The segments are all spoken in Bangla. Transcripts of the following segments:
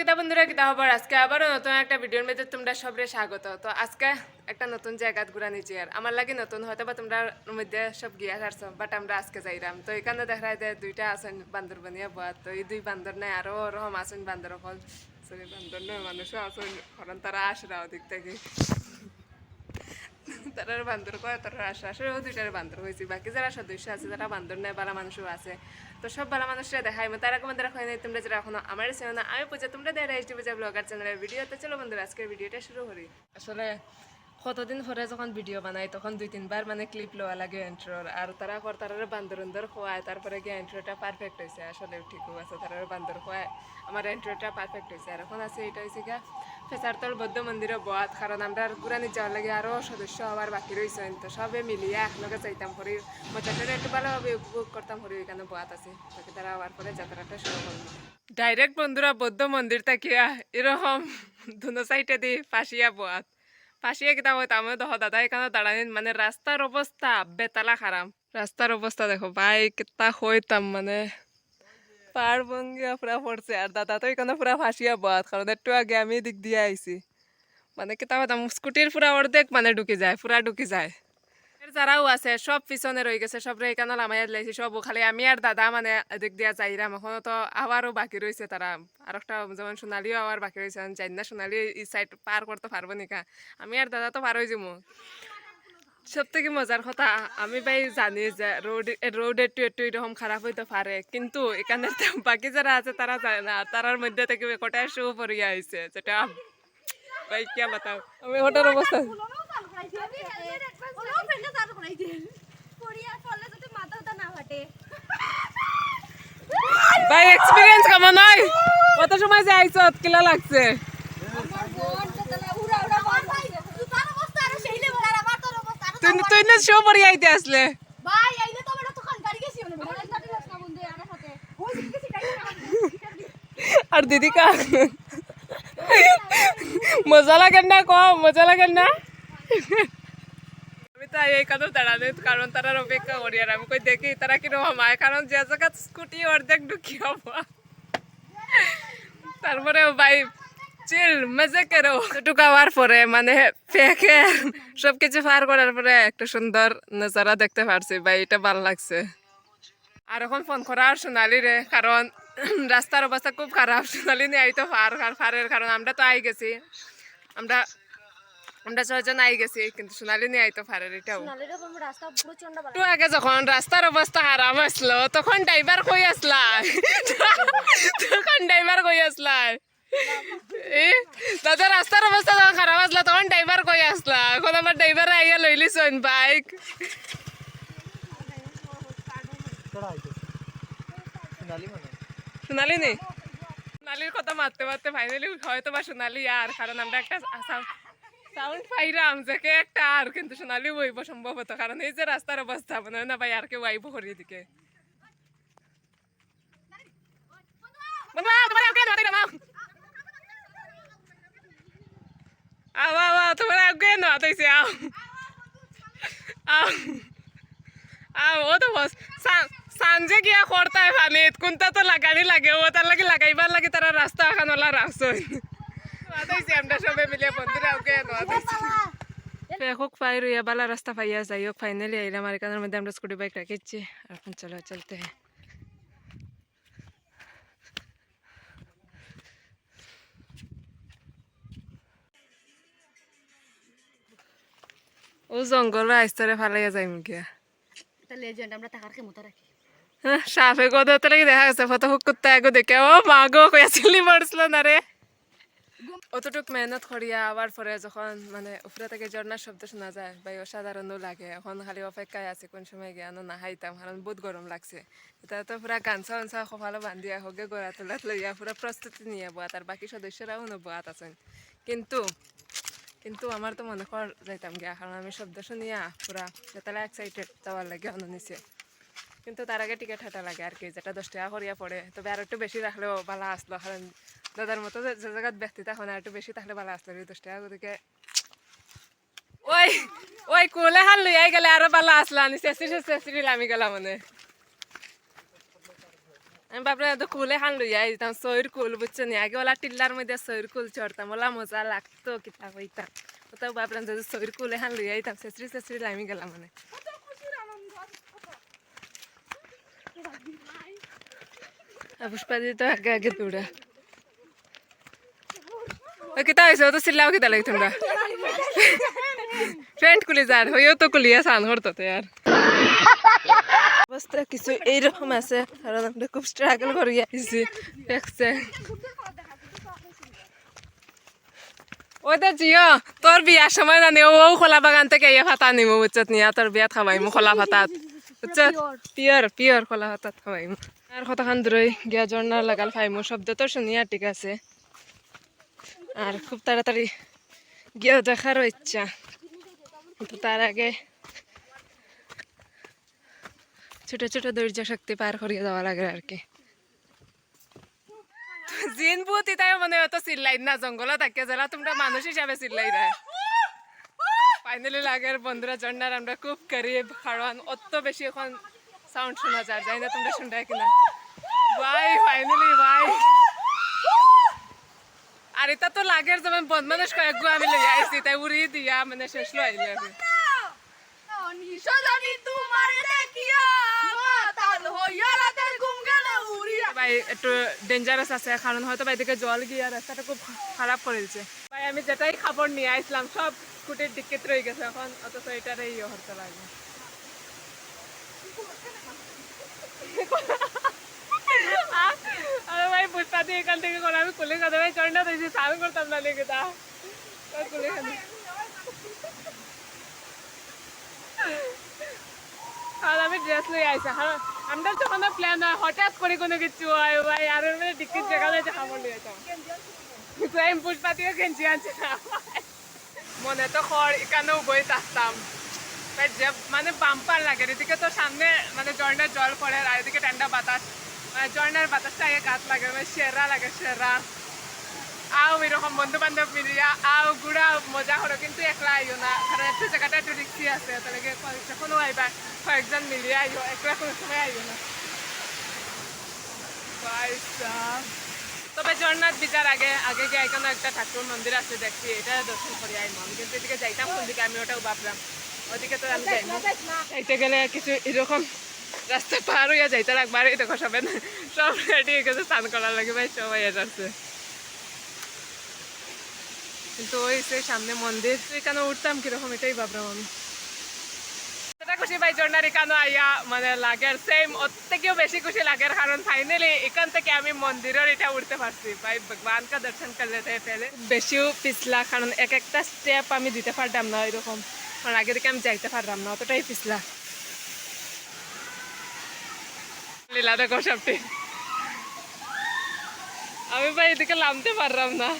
কিতা বন্ধুরা, কিতা হবার আজকে আবারও নতুন একটা ভিডিওর মধ্যে তোমরা সবরে স্বাগত। তো আজকে একটা নতুন জায়গাত ঘুরা নিজে আর। আমার লাগে নতুন হয়তো বা তোমরা মধ্যে সব গিয়া ছাড়ছো বাট আমরা আজকে যাইরাম। তো এখানে দেখা যায় দুইটা আসন বান্দর বানিয়ে বয়া তো এই দুই বান্দর নাই, আরও রহম আসেন বান্দর হল সরি, বান্দর নয়, মানুষও আসন, কারণ তারা আসরা ওদিক থেকে। তারার বান্দর কয় তারা আসে আসলে দুইটার বান্দর হয়েছে বাকি যারা সদস্য আছে যারা বান্দর নেয় বালা মানুষও আছে। তো সব বালা মানুষরা দেখাই তারা তোমাদের হয় নাই, তোমরা যারা এখনও আমার চেনো না আমি পূজা, তোমরা দেখা এইচ পূজা ব্লগার চ্যানেলের ভিডিওতে চলো বন্ধুরা আজকের ভিডিওটা শুরু করি। আসলে কতদিন পরে যখন ভিডিও বানাই, তখন দুই তিনবার মানে ক্লিপ লওয়া লাগে এন্ট্রোর আর তারা পর তারা বান্দর উন্দর খোয়ায় তারপরে গিয়ে এন্ট্রোটা পারফেক্ট হয়েছে আসলে ঠিকও আছে তারা বান্দর খোয়ায় আমার এন্ট্রোটা পারফেক্ট হয়েছে আর এখন আছে এটা হয়েছে গিয়া ফেসারতল বৌদ্ধ মন্দিরে বয়াত কারণ আমরা ঘুরানি যাওয়ার লাগে আরও সদস্য হওয়ার বাকি রয়েছেন তো সবে মিলিয়ে একলগে চাইতাম করি মজাটা একটু ভালোভাবে উপভোগ করতাম করি ওইখানে বয়াত আছে। তাকে তারা হওয়ার পরে যাত্রাটা শুরু করব ডাইরেক্ট বন্ধুরা, বৌদ্ধ মন্দির থাকিয়া এরকম দুনো সাইডে দি ফাঁসিয়া বয়াত ফাঁসিয়া কিতা হইতাম আমি দেখো, দাদা এখানে দাঁড়ানি মানে রাস্তার অবস্থা বেতালা খারাপ রাস্তার অবস্থা দেখো বাইক কিতা হইতাম মানে। পার ভঙ্গিয়া পুরা পড়ছে আর দাদা তো এখানে পুরা ফাঁসিয়া বাদ কারণ একটু আগে আমি দিক দিয়ে আইছি মানে কিতা হতাম স্কুটির পুরা অর্ধেক মানে ঢুকি যায় পুরা ঢুকি যায়। যারাও আছে সব পিছনে রয়ে গেছে সব এখানে লামাইয়া লাইছি সব খালি আমি আর দাদা মানে এদিক দিয়া যাইরাম এখনও তো আবারও বাকি রয়েছে তারা আর একটা যেমন সোনালিও আবার বাকি রয়েছে জানি না সোনালি এই সাইড পার করতে পারব নিকা। আমি আর দাদা তো পার হয়ে যাব সব থেকে মজার কথা আমি ভাই জানি যে রোড রোড একটু একটু এরকম খারাপ হইতে পারে কিন্তু এখানে বাকি যারা আছে তারা জানে না তারার মধ্যে থেকে কটায় শো পড়িয়া হয়েছে যেটা ভাই কে বাতাও। আমি ওটার অবস্থা ভাই এক্সপিরিয়েন্স কেমন হয়? কত সময় যে আইছ কিলা লাগছে? তুই তুই না শো পড়িয়া আইতে আসলে আর দিদি কা মজা লাগেন না কম মজা লাগেন না আমি তাই এই কথা দাঁড়ানো কারণ তারা অপেক্ষা করি আর আমি কই দেখি তারা কীরকম হয় কারণ যে জায়গা স্কুটি অর্ধেক ঢুকি হব তারপরে ভাই চিল মজা করো ঢুকাবার পরে মানে পেকে সব কিছু পার করার পরে একটা সুন্দর নজারা দেখতে পারছি ভাই এটা ভালো লাগছে আর এখন ফোন করা আর সোনালি রে কারণ রাস্তার অবস্থা খুব খারাপ সোনালি নিয়ে আইতো ফার ফারের কারণ আমরা তো আই গেছি আমরা আমরা ছয়জন আই গেছি কিন্তু সোনালি নিয়ে আইতো ফারের এটাও একটু আগে যখন রাস্তার অবস্থা খারাপ আসলো তখন ড্রাইভার কই আসলা তখন ড্রাইভার কই আসলা এ দাদা রাস্তার অবস্থা যখন খারাপ আসলা তখন ড্রাইভার কই আসলা এখন আমার ড্রাইভার আইয়া লইলিছন বাইক সোনালি নেই সোনালির কথা মারতে মারতে ফাইনালি হয়তো বা সোনালি আর কারণ আমরা একটা সাউন্ড পাইরাম যে কে একটা আর কিন্তু সোনালি বইব সম্ভবত কারণ এই যে রাস্তার অবস্থা মনে হয় না ভাই আর কেউ আইব করিয়ে দিকে বাবা, তোমার আগে নয়, নামাও। আও, আও, আও, তোমার আগে নয়, তৈছে, আও। আও। আও, ও তো বস সা- সাঞ্জে গিয়া করতায় পানিত কোনটা তো লাগানি লাগে ও তার লাগে লাগাইবার লাগে তারা রাস্তা এখন ওলা রাখছই আদাইছি আমরা সবে মিলে বন্ধুরা ওকে হোক পাই রইয়া বালা রাস্তা পাইয়া যাই হোক ফাইনালি আইলাম আর এখানের মধ্যে আমরা স্কুটি বাইক রাখিচ্ছি আর চলো চলতে হ্যাঁ ও জঙ্গল আইস্তরে ফালাইয়া যাই গিয়া। হ্যাঁ, সাপে গদে তো লাগি দেখা গেছে ফটো হুক করতে আগে দেখে ও মা গো কইয়া চিলি পড়ছিল না রে। অতটুক মেহনত করিয়া আবার পরে যখন মানে উপরে থেকে ঝর্ণার শব্দ শোনা যায় ভাই অসাধারণও লাগে। এখন খালি অপেক্ষায় আছে কোন সময় গিয়া না হাইতাম কারণ বহুত গরম লাগছে। এটা তো পুরা গানসা উনসা কপালে বান্ধিয়া হোকে গোড়া তোলাত লইয়া পুরা প্রস্তুতি নিয়ে বোয়াত আর বাকি সদস্যরাও নবোয়াত আছেন। কিন্তু কিন্তু আমার তো মনে কর যাইতাম গিয়া, কারণ আমি শব্দ শুনিয়া পুরা যেতালে এক্সাইটেড যাওয়ার লাগে অনুনিছে কিন্তু তার আগে টিকিট হাঁটা লাগে আর কি, যেটা দশ টাকা করিয়া পড়ে। তবে আর একটু বেশি রাখলেও ভালো আসলো, কারণ দাদার মতো যে জায়গাত ব্যক্তি তখন আর একটু বেশি থাকলে ভালো আসলো দশ টাকা গতিকে। ওই ওই কোলে হাল লইয়াই গেলে আরও ভালো আসলো আনি চেষ্টি চেষ্টি আমি গেলাম মানে। আমি ভাবলাম এত কুলে খান লইয়া দিতাম সৈর কুল বুঝছ নি? আগে ওলা টিল্লার মধ্যে সৈর কুল চড়তাম ওলা মজা লাগতো কিতা হইতাম। ওটাও ভাবলাম যদি সৈর কুলে খান লইয়া দিতাম শেষরি শেষরি লামি গেলাম মানে। পুষ্পা দিদি তো আগে আগে দৌড়া। ও কিতা হয়েছে ও তো চিল্লাও কিতা লাগে তোমরা? ফ্রেন্ড কুলি যার হইও তো কুলিয়া সান করতো তো আর। অবস্থা কিছু এইরকম আছে। কারণ খুব স্ট্রাগল করি আইছি দেখছে। ওদের জিও, তোর বিয়ার সময় জানি, ও খোলা বাগান থেকে ইয়ে ফাতা নিব বুঝছত নিয়া, তোর বিয়াত খাবাইমু খোলা ফাতাত বুঝছত? পিয়র পিয়র খোলা ফাতাত খাবাইমু আর কতখান দূরই গিয়া জর্নার লাগাল ফাইমু শব্দ তো শুনিয়া ঠিক আছে। আর খুব তাড়াতাড়ি গিয়েও দেখারও ইচ্ছা। কিন্তু তার আগে ছোট ছোট ধৈর্য শক্তি পার করিয়ে দেওয়া লাগে আর কি। জিন বুতি তাই মনে হতো চিল্লাই না জঙ্গলে থাকে যারা তোমরা মানুষ হিসাবে চিল্লাই দেয়। ফাইনালি লাগে আর বন্ধুরা জন্নার আমরা খুব গরিব কারণ অত বেশি এখন সাউন্ড শোনা যায় যাই না তোমরা শুনতে কিনা। ভাই ফাইনালি ভাই আর এটা তো লাগের যেমন বন্ধ মানুষ কয়েক গু আমি লইয়া আইছি তাই উড়ি দিয়া মানে শেষ লো আইলে আমি সজনী তোমার দেখিয়া মাতাল হইয়া রাতের ঘুম গেল উড়িয়া ভাই একটু ডেঞ্জারাস আছে কারণ হয়তো ভাই দিকে জল গিয়ে রাস্তাটা খুব খারাপ করেছে ভাই, আমি যেটাই খাবার নিয়ে আসলাম, সব স্কুটির টিকিট রয়ে গেছে এখন, অথচ এটারই ইয়ে হতে লাগে করে আমি কুলে খাতে স্নান করতাম না লেগে তা কুলে খাতে আর আমি ড্রেস লই আইসা হ্যাঁ আমরা তো কোনো প্ল্যান হয় হঠাৎ করে কোনো কিছু হয় ভাই আর মানে টিকিট জায়গা হয়েছে হামল হয়েছে আমি পুষ্পা থেকে গেঞ্জি আনছি মনে তো খড় এখানেও বই থাকতাম। যে মানে বাম্পার লাগে, এদিকে তো সামনে মানে ঝর্ণার জল পড়ে আর এদিকে ঠান্ডা বাতাস। মানে ঝর্ণার বাতাসটা আগে গাছ লাগে মানে সেরা লাগে, সেরা। আও এরকম বন্ধু বান্ধব মিলিয়া আও ঘুরা মজা করো কিন্তু একলা আইও না। কারণ একটু জায়গাটা একটু রিক্সি আছে তাহলে যখনও আইবা কয়েকজন মিলিয়ে আইও একলা কোনো সময় আইও না। তবে জগন্নাথ বিচার আগে আগে গিয়ে এখানে একটা ঠাকুর মন্দির আছে দেখছি এটা দর্শন করি আইম। আমি কিন্তু এদিকে যাইতাম কোন দিকে আমি ওটাও ভাবলাম। ওদিকে তো আমি যাইনি। যাইতে গেলে কিছু এরকম রাস্তা পার হইয়া যাইতে লাগবে আর এই দেখো সবে না সব রেডি হয়ে গেছে স্নান করার লাগে ভাই সবাই যাচ্ছে কিন্তু ওই সেই সামনে মন্দির, তো এখানে উঠতাম কীরকম এটাই ভাবলাম আমি। খুশি ভাই আইয়া? মানে লাগের সেম ওর থেকেও বেশি খুশি লাগের, কারণ ফাইনালি এখান থেকে আমি মন্দিরের এটা উঠতে পারছি। ভাই ভগবান কা দর্শন বেশিও পিছলা, কারণ এক একটা স্টেপ আমি দিতে পারতাম না এরকম। কারণ আগে থেকে আমি যাইতে পারলাম না, অতটাই পিছলা। লীলা দেখো সবটি। আমি ভাই এদিকে নামতে পারলাম না।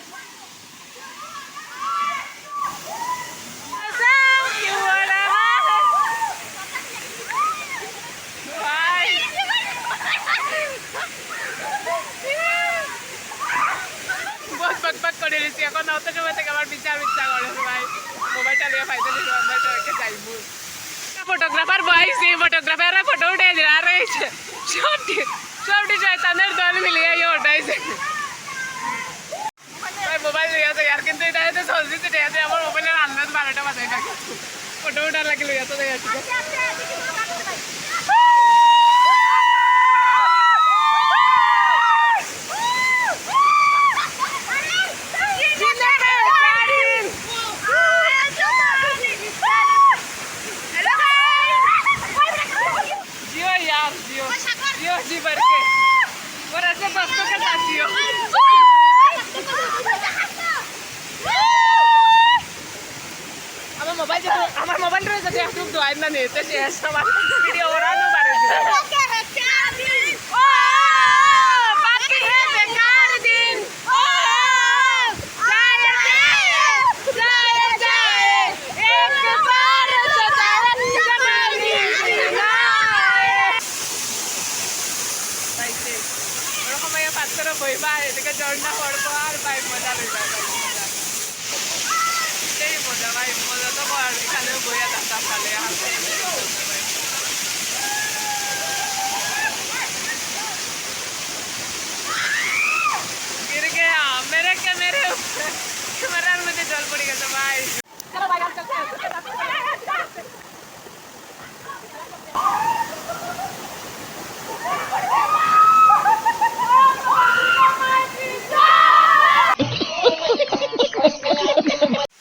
বক করে দিয়েছি এখন অত সময় থেকে আমার বিচার বিচার করে ভাই মোবাইলটা নিয়ে ফাইনালি মোবাইলটা যাইব ফটোগ্রাফার বয়সি ফটোগ্রাফাররা ফটো উঠে দিল। আর সবটি সবটি শয়তানের দল মিলিয়ে ইয়ে ওঠাইছে মোবাইল লিয়ে আছে আর কিন্তু এটা হয়তো সবজি আছে আমার মোবাইলের আন্দাজ বারোটা বাজায় থাকে। ফটো উঠার লাগে লইয়া তো আছে রয়েছে যে একটু দোয়াই না নিতে শেষ আমার ভিডিও ওরানো পারে ওরকম পাত্র বইবা এদিকে ঝর্ণা পড়ব আর ভাই মজা লইবা ভাই মজা সেই মজা ভাই মজা তো করার এখানেও বইয়া থাকতাম তাহলে গেছে ভাই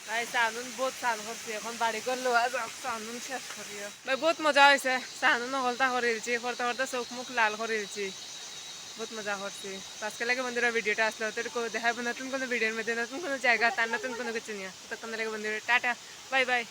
ভাই বহুত চান করছি এখন বাড়ি করল সানুন শেষ করিও ভাই, বহুত মজা হয়েছে সানুন নকলতা করে দিচ্ছি করতে করতে চোখ মুখ লাল করে দিচ্ছি বহুত মজা করছি। তো আজকে লাগে বন্ধুরা ভিডিওটা আসলে। ওদের দেখাবো নতুন কোনো ভিডিওর মধ্যে, নতুন কোনো জায়গা, তার নতুন কোনো কিছু নিয়ে। তখন লাগে বন্ধুরা, টাটা, বাই বাই।